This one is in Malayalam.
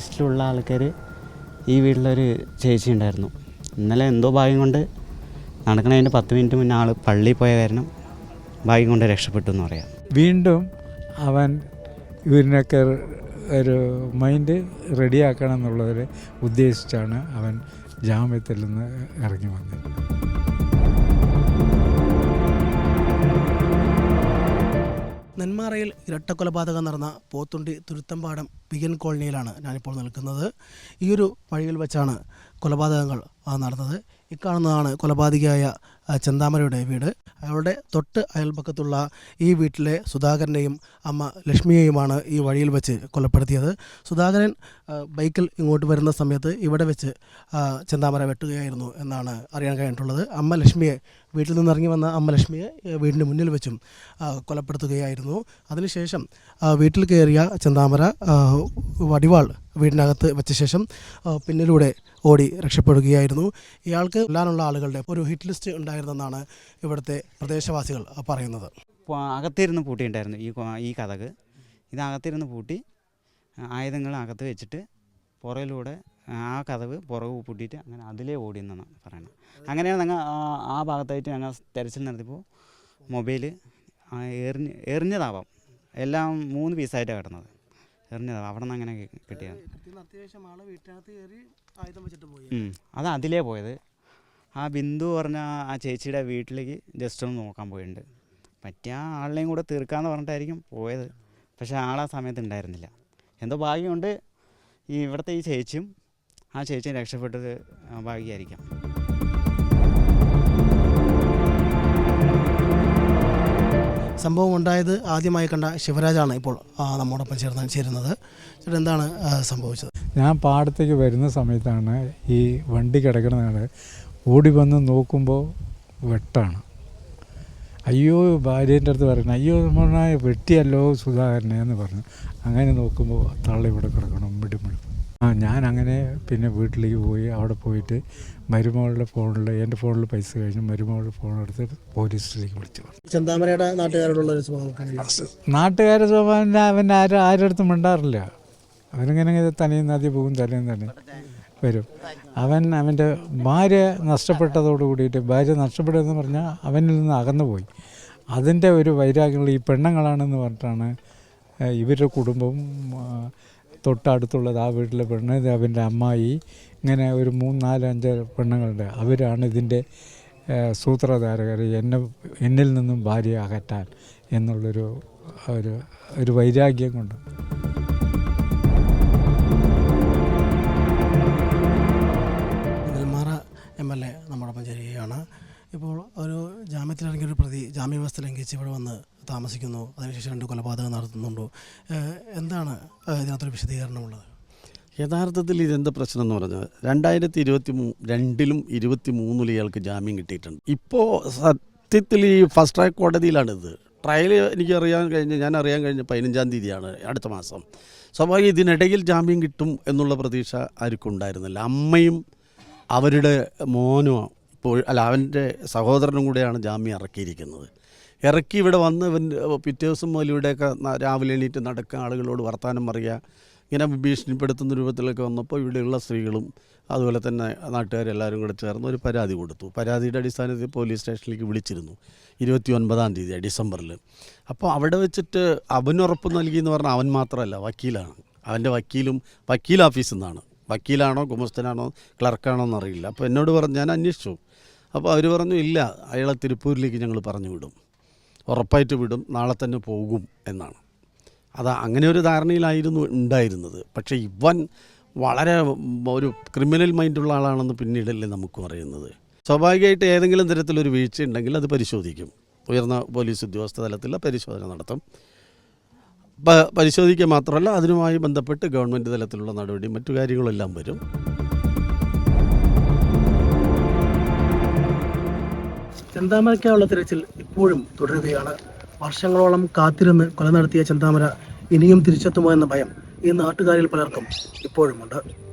ലിസ്റ്റിലുള്ള ആൾക്കാർ ഈ വീട്ടിലൊരു ചേച്ചി ഉണ്ടായിരുന്നു. ഇന്നലെ എന്തോ ഭാഗ്യം കൊണ്ട് നടക്കണതിന്റെ പത്ത് മിനിറ്റ് മുന്നേ ആൾ പള്ളിയിൽ പോയ കാരണം ഭാഗ്യം കൊണ്ട് രക്ഷപ്പെട്ടു എന്ന് പറയാം. വീണ്ടും അവൻ ഇവരിനൊക്കെ ഒരു മൈൻഡ് റെഡിയാക്കണം എന്നുള്ളതിൽ ഉദ്ദേശിച്ചാണ് അവൻ ജാമ്യത്തിൽ നിന്ന് ഇറങ്ങി വന്നത്. നെന്മാറയിൽ ഇരട്ടക്കൊലപാതകം നടന്ന പോത്തുണ്ടി തുരുത്തമ്പാടം പിഗൻ കോളനിയിലാണ് ഞാനിപ്പോൾ നിൽക്കുന്നത്. ഈ ഒരു വഴിയിൽ വെച്ചാണ് കൊലപാതകങ്ങൾ നടന്നത്. ഇക്കാണുന്നതാണ് കൊലപാതകിയായ ചെന്താമരയുടെ വീട്. അയാളുടെ തൊട്ട് അയൽപക്കത്തുള്ള ഈ വീട്ടിലെ സുധാകരനെയും അമ്മ ലക്ഷ്മിയെയുമാണ് ഈ വഴിയിൽ വെച്ച് കൊലപ്പെടുത്തിയത്. സുധാകരൻ ബൈക്കിൽ ഇങ്ങോട്ട് വരുന്ന സമയത്ത് ഇവിടെ വെച്ച് ചെന്താമര വെട്ടുകയായിരുന്നു എന്നാണ് അറിയാൻ കഴിഞ്ഞിട്ടുള്ളത്. അമ്മ ലക്ഷ്മിയെ വീട്ടിൽ നിന്ന് ഇറങ്ങി വന്ന അമ്മ ലക്ഷ്മിയെ വീടിന്റെ മുന്നിൽ വെച്ചും കൊലപ്പെടുത്തുകയായിരുന്നു. അതിനുശേഷം വീട്ടിൽ കയറിയ ചെന്താമര വടിവാൾ വീടിനകത്ത് വെച്ച ശേഷം പിന്നിലൂടെ ഓടി രക്ഷപ്പെടുകയായിരുന്നു. ഇയാൾക്ക് കൊല്ലാനുള്ള ആളുകളുടെ ഒരു ഹിറ്റ് ലിസ്റ്റ് ഉണ്ടായിരുന്നെന്നാണ് ഇവിടുത്തെ പ്രദേശവാസികൾ പറയുന്നത്. അകത്തിരുന്ന് പൂട്ടിയിട്ടുണ്ടായിരുന്നു ഈ ഈ കഥക് ഇത് അകത്തിരുന്ന് പൂട്ടി ആയുധങ്ങൾ അകത്ത് വെച്ചിട്ട് പുറയിലൂടെ ആ കഥവ് പുറകു പൂട്ടിയിട്ട് അങ്ങനെ അതിലേ ഓടിയെന്നാണ് പറയുന്നത്. അങ്ങനെയാണ് ഞങ്ങൾ ആ- ഭാഗത്തായിട്ട് ഞങ്ങൾ തെരച്ചിൽ നടത്തിയപ്പോൾ മൊബൈൽ എറിഞ്ഞ് എറിഞ്ഞതാവാം. എല്ലാം മൂന്ന് പീസായിട്ടാണ് കിടന്നത്. എറിഞ്ഞതാവാം. അവിടെ നിന്ന് അങ്ങനെ കിട്ടിയത്. അത് അതിലേ പോയത്. ആ ബിന്ദു പറഞ്ഞ ആ ചേച്ചിയുടെ വീട്ടിലേക്ക് ജസ്റ്റ് ഒന്ന് നോക്കാൻ പോയിട്ടുണ്ട് പറ്റിയ ആ ആളിനെയും കൂടെ തീർക്കാന്ന് പറഞ്ഞിട്ടായിരിക്കും പോയത്. പക്ഷേ ആളാ സമയത്ത് ഉണ്ടായിരുന്നില്ല എന്തോ ഭാഗ്യമുണ്ട് ഈ ഇവിടുത്തെ ഈ ചേച്ചിയും ആ ചേച്ചിയും രക്ഷപ്പെട്ടത് ആ ഭാഗ്യമായിരിക്കാം സംഭവം ഉണ്ടായത് ആദ്യമായി കണ്ട ശിവരാജാണ് ഇപ്പോൾ നമ്മോടൊപ്പം ചേർന്ന് ചേരുന്നത്. ചേട്ടൻ എന്താണ് സംഭവിച്ചത്? ഞാൻ പാടത്തേക്ക് വരുന്ന സമയത്താണ് ഈ വണ്ടി കിടക്കുന്നതാണ് ഓടി വന്ന് നോക്കുമ്പോൾ വെട്ടാണ്. അയ്യോ ഭാര്യേന്റെ അടുത്ത് പറയുന്നത് അയ്യോ നമ്മളായ വെട്ടിയല്ലോ സുധാകരനെ എന്ന് പറഞ്ഞു അങ്ങനെ നോക്കുമ്പോൾ തള്ള ഇവിടെ കിടക്കണം മിടുമിടും. ആ ഞാൻ അങ്ങനെ പിന്നെ വീട്ടിലേക്ക് പോയി അവിടെ പോയിട്ട് മരുമകളുടെ ഫോണിൽ എന്റെ ഫോണിൽ പൈസ കഴിഞ്ഞ് മരുമകളുടെ ഫോണെടുത്ത് പോലീസ് പോലീസിലേക്ക് വിളിച്ചു പറഞ്ഞു. ചെന്താമരയുടെ നാട്ടുകാരോടുള്ള ഒരു സ്വഭാവം നാട്ടുകാരെ സ്വഭാവം അവൻ ആരും ആരുടെ അടുത്തും മിണ്ടാറില്ല. അവനിങ്ങനെ തനിയും നദി പോകും തനിയും തന്നെ വരും. അവൻ അവന്റെ ഭാര്യ നഷ്ടപ്പെട്ടതോട് കൂടിയിട്ട് ഭാര്യ നഷ്ടപ്പെടുമെന്ന് പറഞ്ഞാൽ അവനിൽ നിന്ന് അകന്നു പോയി അതിന്റെ ഒരു വൈരാഗ്യങ്ങൾ ഈ പെണ്ണുങ്ങളാണെന്ന് പറഞ്ഞിട്ടാണ് ഇവരുടെ കുടുംബം തൊട്ടടുത്തുള്ളത് ആ വീട്ടിലെ പെണ്ണ് അവന്റെ അമ്മായി ഇങ്ങനെ ഒരു മൂന്ന് നാല് അഞ്ച് പെണ്ണുങ്ങളുണ്ട്. അവരാണ് ഇതിന്റെ സൂത്രധാരകർ. എന്നെ എന്നിൽ നിന്നും ഭാര്യ അകറ്റാൻ എന്നുള്ളൊരു ഒരു ഒരു വൈരാഗ്യം കൊണ്ട്. ഇപ്പോൾ ഒരു ജാമ്യത്തിലിറങ്ങിയ ഒരു പ്രതി ജാമ്യവ്യവസ്ഥ ലംഘിച്ച് ഇവിടെ വന്ന് താമസിക്കുന്നു. അതിനുശേഷം രണ്ട് കൊലപാതകം നടത്തുന്നുണ്ടോ. എന്താണ് ഇതിനകത്തൊരു വിശദീകരണമുള്ളത്? യഥാർത്ഥത്തിൽ ഇതെന്താ പ്രശ്നം എന്ന് പറഞ്ഞാൽ രണ്ടായിരത്തി ഇരുപത്തി രണ്ടിലും ഇരുപത്തി മൂന്നിലും ഇയാൾക്ക് ജാമ്യം കിട്ടിയിട്ടുണ്ട്. ഇപ്പോൾ സത്യത്തിൽ ഈ ഫസ്റ്റ് ട്രാക്ക് കോടതിയിലാണിത്. ട്രയൽ എനിക്ക് അറിയാൻ കഴിഞ്ഞ് ഞാൻ അറിയാൻ കഴിഞ്ഞ പതിനഞ്ചാം തീയതിയാണ് അടുത്ത മാസം. സ്വാഭാവികം ഇതിനിടയിൽ ജാമ്യം കിട്ടും എന്നുള്ള പ്രതീക്ഷ ആർക്കും ഉണ്ടായിരുന്നില്ല. അമ്മയും അവരുടെ മോനും അല്ല അവന്റെ സഹോദരനും കൂടെയാണ് ജാമ്യം ഇറക്കിയിരിക്കുന്നത്. ഇറക്കി ഇവിടെ വന്ന് ഇവൻ പിറ്റേ ദിവസം മുതൽ ഇവിടെയൊക്കെ രാവിലെ എണീറ്റ് നടക്കുക ആളുകളോട് വർത്തമാനം പറയുക ഇങ്ങനെ ഭീഷണിപ്പെടുത്തുന്ന രൂപത്തിലൊക്കെ വന്നപ്പോൾ ഇവിടെയുള്ള സ്ത്രീകളും അതുപോലെ തന്നെ നാട്ടുകാരെല്ലാവരും കൂടെ ചേർന്ന് ഒരു പരാതി കൊടുത്തു. പരാതിയുടെ അടിസ്ഥാനത്തിൽ പോലീസ് സ്റ്റേഷനിലേക്ക് വിളിച്ചിരുന്നു ഇരുപത്തി ഒൻപതാം തീയതി ഡിസംബറിൽ അപ്പോൾ അവിടെ വെച്ചിട്ട് അവനുറപ്പ് നൽകി എന്ന് പറഞ്ഞാൽ അവൻ മാത്രമല്ല വക്കീലാണ്. അവന്റെ വക്കീലും വക്കീൽ ഓഫീസിൽ നിന്നാണ്. വക്കീലാണോ ഗുമസ്തനാണോ ക്ലർക്കാണോ എന്നറിയില്ല. അപ്പോൾ എന്നോട് പറഞ്ഞു ഞാൻ അന്വേഷിച്ചു. അപ്പോൾ അവർ പറഞ്ഞു ഇല്ല അയാളെ തിരുപ്പൂരിലേക്ക് ഞങ്ങൾ പറഞ്ഞു വിടും. ഉറപ്പായിട്ട് വിടും. നാളെ തന്നെ പോകും എന്നാണ്. അത് അങ്ങനെ ഒരു ധാരണയിലായിരുന്നു ഉണ്ടായിരുന്നത്. പക്ഷേ ഇവൻ വളരെ ഒരു ക്രിമിനൽ മൈൻഡുള്ള ആളാണെന്ന് പിന്നീടല്ലേ നമുക്കും അറിയുന്നത്. സ്വാഭാവികമായിട്ട് ഏതെങ്കിലും തരത്തിലൊരു വീഴ്ച ഉണ്ടെങ്കിൽ അത് പരിശോധിക്കും. ഉയർന്ന പോലീസ് ഉദ്യോഗസ്ഥ തലത്തിലുള്ള പരിശോധന നടത്തും. പരിശോധിക്കുക മാത്രമല്ല അതിനുമായി ബന്ധപ്പെട്ട് ഗവൺമെന്റ് തലത്തിലുള്ള നടപടിയും മറ്റു കാര്യങ്ങളെല്ലാം വരും. ചന്താമരയ്ക്കുള്ള തിരച്ചിൽ ഇപ്പോഴും തുടരുകയാണ്. വർഷങ്ങളോളം കാത്തിരുന്ന് കൊല നടത്തിയ ചെന്താമര ഇനിയും തിരിച്ചെത്തുമോ എന്ന ഭയം ഈ നാട്ടുകാരിൽ പലർക്കും ഇപ്പോഴുമുണ്ട്.